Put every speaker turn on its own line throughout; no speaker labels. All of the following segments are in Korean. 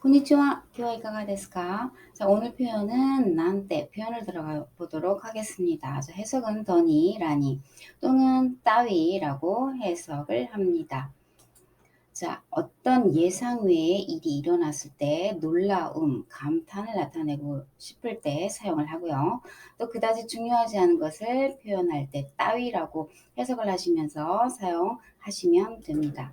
고니치와 교화 이가가 데스까? 자, 오늘 표현은 난때 표현을 들어가 보도록 하겠습니다. 자, 해석은 더니, 라니 또는 따위라고 해석을 합니다. 자, 어떤 예상 외의 일이 일어났을 때 놀라움, 감탄을 나타내고 싶을 때 사용을 하고요. 또 그다지 중요하지 않은 것을 표현할 때 따위라고 해석을 하시면서 사용하시면 됩니다.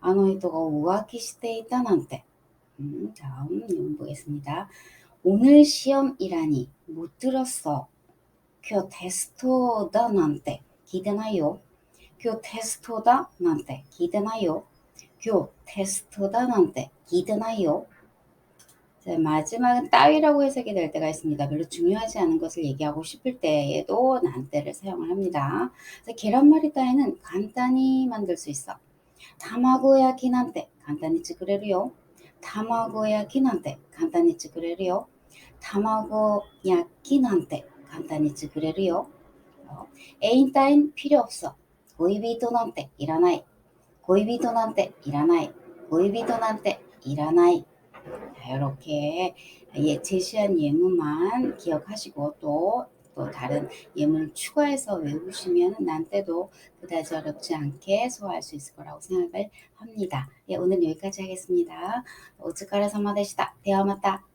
あの人が浮気していたなんて. 음, 다음 내용 보겠습니다. 오늘 시험이라니 못 들었어. 교 테스토다 난때 기대나요? 교 테스토다 난때 기대나요? 교 테스토다 난때 기대나요? 자, 마지막은 따위라고 해석이 될 때가 있습니다. 별로 중요하지 않은 것을 얘기하고 싶을 때에도 난때를 사용을 합니다. 자, 계란말이 따위는 간단히 만들 수 있어. 卵焼きなんて簡単に作れるよ。卵焼きなんて簡単に作れるよ。卵焼きなんて簡単に作れるよ。애인따윈필요없어恋人なんていらない。恋人なんていらない。恋人なんていらない。 이렇게 예, 제시한 예문만 기억하시고 또, 또 다른 예문을 추가해서 외우시면 난 때도 그다지 어렵지 않게 소화할 수 있을 거라고 생각을 합니다. 예, 오늘 여기까지 하겠습니다. 오츠카레 사마데시다. 대화 맞다.